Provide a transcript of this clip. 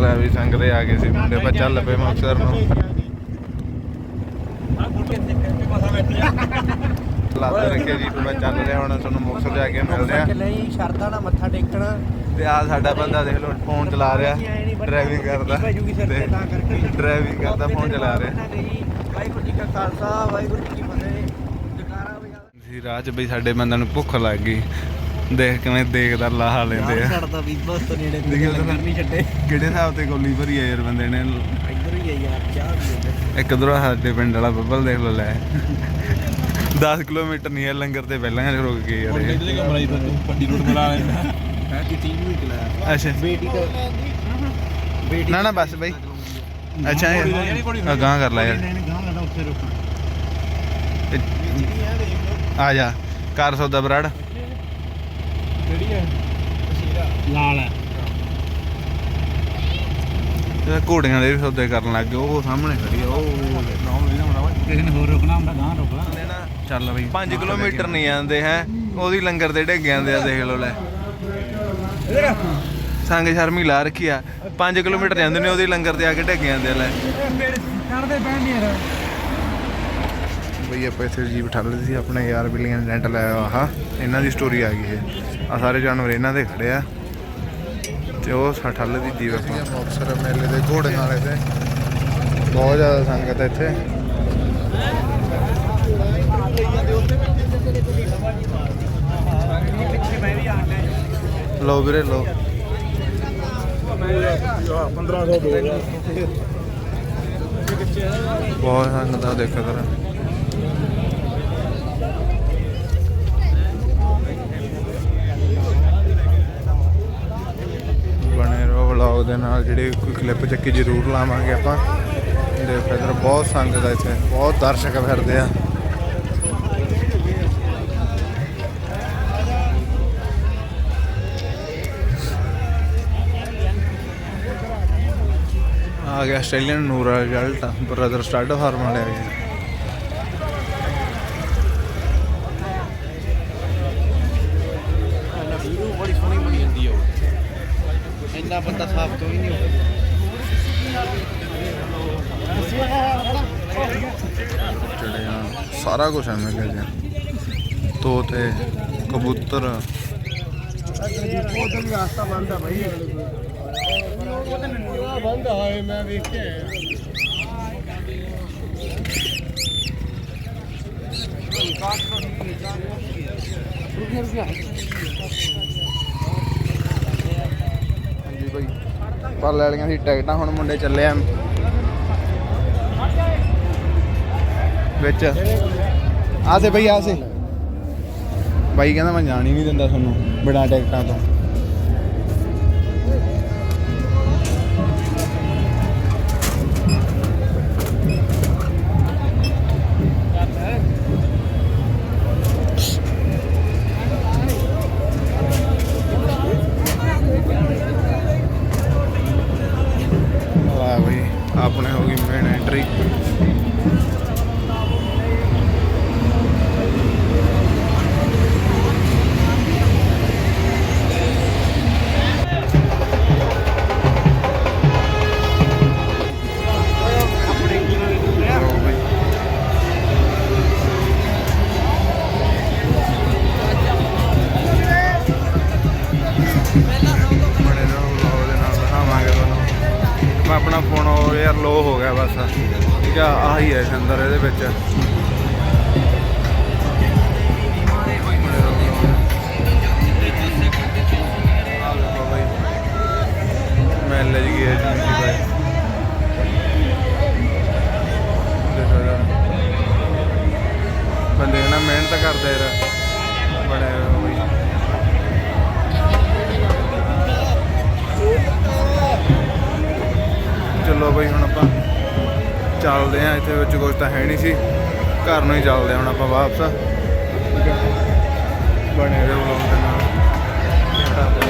ਲੈ ਵੀ ਸੰਗਦੇ ਆ ਗਏ ਸੀ ਮੁੰਡੇ ਬਾ ਚੱਲ ਪਏ ਮੁਕਤਸਰ ਨੂੰ। ਲੱਤ ਰੱਖਿਆ ਜੀ ਮੈਂ ਚੱਲ ਰਿਹਾ ਹੁਣ ਤੁਹਾਨੂੰ ਮੁਕਤਸਰ ਜਾ ਕੇ ਮਿਲਦੇ ਆ। ਲਈ ਸ਼ਰਤਾਂ ਨਾਲ ਮੱਥਾ ਟੇਕਣਾ। ਤੇ ਆ ਸਾਡਾ ਬੰਦਾ ਦੇਖ ਲਓ ਫੋਨ ਚਲਾ ਰਿਹਾ ਡਰਾਈਵਿੰਗ ਕਰਦਾ। ਡਰਾਈਵਿੰਗ ਕਰਦਾ ਫੋਨ ਚਲਾ ਰਿਹਾ। ਵਾਹਿਗੁਰੂ ਜੀ ਕਾ ਖਾਲਸਾ ਵਾਹਿਗੁਰੂ ਜੀ ਕੀ ਫਤਿਹ। ਜਕਾਰਾ ਵਜਾ ਜੀ ਰਾਹ 'ਚ ਬਈ ਸਾਡੇ ਬੰਦਿਆਂ ਨੂੰ ਭੁੱਖ ਲੱਗ ਗਈ। ਦੇਖ ਕਿਵੇਂ ਦੇਖਦਾ ਲਾਹਾ ਲੈਂਦੇ ਆ। ਛੱਡਦਾ ਵੀ ਬਸ ਤੋਂ ਨੇੜੇ ਲੰਗਰ ਨਹੀਂ ਛੱਡੇ। ਕਿਹੜੇ ਹਿਸਾਬ ਤੇ ਗੋਲੀ ਭਰੀ ਆ ਯਾਰ ਬੰਦੇ ਨੇ? ਇੱਧਰ ਹੀ ਆਈ ਯਾਰ ਚਾਹ ਵੀ ਇੱਕ ਉਧਰੋਂ ਸਾਡੇ ਪਿੰਡ ਵਾਲਾ ਬੱਬਲ ਦੇਖ ਲੋ ਲੈ। 10 ਕਿਲੋਮੀਟਰ ਨਹੀਂ ਲੰਗਰ ਤੇ ਪਹਿਲਾਂ ਹੀ ਰੁਕ ਗਏ ਯਾਰ ਇਹ। ਕਮਰਾ ਹੀ ਤੂੰ ਵੱਡੀ ਰੋਡ ਮਿਲਾ ਲੈਂਦਾ। ਹੈ ਕਿ ਟੀਵੀ ਵੀ ਚਲਾਇਆ ਅੱਛਾ। ਬੇਟੀ ਤਾਂ ਬੇਟੀ ਨਾ ਨਾ ਬਸ ਬਈ। ਅੱਛਾ ਇਹ ਗਾਂ ਕਰ ਲੈ ਯਾਰ। ਗਾਂ ਲੜਾ ਉੱਥੇ ਰੁਕਣਾ ਇਹ- ਆ ਜਾ। ਕਰ ਸੌਦਾ ਬਰੜ। ਕਿਹੜੀ ਹੈ ਲਾਲ ਹੈ। ਤੇ ਘੋੜੀਆਂ ਦੇ ਵੀ ਸੌਦੇ ਕਰਨ ਲੱਗ ਗਏ ਉਹ ਸਾਹਮਣੇ ਖੜੀ ਆ ਉਹ ਨਹੀਂ ਕਿਸੇ ਨੇ ਹੋਰ ਰੁਕਣਾ ਹੁੰਦਾ ਗਾਂ ਰੁਕਣਾ ਚੱਲ ਬਈ 5 ਕਿਲੋਮੀਟਰ ਨਹੀਂ ਜਾਂਦੇ ਹੈ ਉਹਦੀ ਲੰਗਰ ਤੇ ਡਿੱਗ ਜਾਂਦੇ ਆ ਦੇਖ ਲੋ ਲੈ। ਸੰਗ ਸ਼ਰਮੀ ਲਾ ਰੱਖੀ ਆ 5 ਕਿਲੋਮੀਟਰ ਜਾਂਦੇ ਨੇ ਉਹਦੀ ਲੰਗਰ ਤੇ ਆ ਕੇ ਡਿੱਗ ਜਾਂਦੇ ਆ ਲੈ। ਕਰਦੇ ਪੈਣ ਯਾਰ। ਬਈ ਆਪਾਂ ਇੱਥੇ ਜੀਪ ਠੱਲ ਲਈ ਸੀ, ਆਪਣੇ ਯਾਰ ਬਿਲੀਆਂ ਰੈਂਟ ਲਾਇਆ, ਆਹ, ਇਹਨਾਂ ਦੀ ਸਟੋਰੀ ਆ ਗਈ ਇਹ। ਆ ਸਾਰੇ ਜਾਨਵਰ ਇਹਨਾਂ ਦੇ ਖੜੇ ਆ। ਤੇ ਉਹ ਠੱਲ ਦੀ ਜੀਪ ਆਪਾਂ। ਮੁਕਸਰ ਮੇਲੇ ਦੇ ਘੋੜਿਆਂ ਵਾਲੇ ਤੇ। ਬਹੁਤ ਜ਼ਿਆਦਾ ਸੰਗਤ ਹੈ ਇੱਥੇ। ਲੋ ਵੀਰੇ ਲੋ 1500 ਬਹੁਤ ਸੰਗਤ ਆ ਦੇਖੋ ਤਰਾ ਬਣੇ ਰਹੋ ਨਾਲ ਜਿਹੜੀ ਕੋਈ ਕਲਿੱਪ ਚੱਕੀ ਜ਼ਰੂਰ ਲਾਵਾਂਗੇ ਆਪਾਂ। ਦੇਖੋ ਇਧਰ ਬਹੁਤ ਸੰਗਤ ਆ ਇੱਥੇ। ਬਹੁਤ ਦਰਸ਼ਕ ਫਿਰਦੇ ਆ। ਆ ਗਿਆ ਆਸਟ੍ਰੇਲੀਅਨ ਨੂਰਾ ਰਿਜ਼ਲਟ। ਬ੍ਰਦਰ ਸਟਾਰਟ ਫਾਰਮ ਵਾਲੇ ਆ ਗਏ। ਇੰਨਾ ਬੰਦਾ ਸਾਫ਼ ਸਾਰਾ ਕੁਝ ਐ ਮਿਲਿਆ ਜੀ। ਤੋਤੇ ਕਬੂਤਰ। ਉਦੋਂ ਵੀ ਆਸਤਾ ਬੰਦਾ ਭਾਈ ਬੰਦਾ ਹੈ ਮੈਂ ਵੇਖ ਹਾਂਜੀ ਭਾਈ ਪਰ ਲੈ ਲਈਆਂ ਸੀ ਟਿਕਟਾਂ, ਹੁਣ ਮੁੰਡੇ ਚੱਲੇ ਆ। ਵਿੱਚ। ਆ ਸੇ ਭਾਈ ਆ ਸੇ ਭਾਈ ਕਹਿੰਦਾ ਮੈਂ ਜਾਣ ਹੀ ਨਹੀਂ ਦਿੰਦਾ ਤੁਹਾਨੂੰ, ਬਿਨਾਂ ਟਿਕਟਾਂ ਤੋਂ। ਮੈਂ ਆਪਣਾ ਫੋਨ ਉਹ ਯਾਰ ਲੋ ਹੋ ਗਿਆ ਬਸ। ਠੀਕ ਆ, ਆਹੀ ਹੈ ਅੰਦਰ, ਇਹਦੇ ਵਿੱਚ। ਆਹ ਦੇਖੋ ਬਈ। ਮੇਲੇ ਜੀ ਬਾਈ ਬੰਦੇ ਨਾ ਮਿਹਨਤ ਕਰਦੇ ਯਾਰ। ਚੱਲਦੇ ਆ ਇੱਥੇ ਵਿੱਚ ਕੁਝ ਤਾਂ ਹੈ ਨਹੀਂ ਸੀ। ਘਰ ਨੂੰ ਹੀ ਚੱਲਦੇ ਹੁਣ ਆਪਾਂ ਵਾਪਸ। ਬਣੇ ਰਹੋ ਲੋਕਾਂ ਨਾਲ।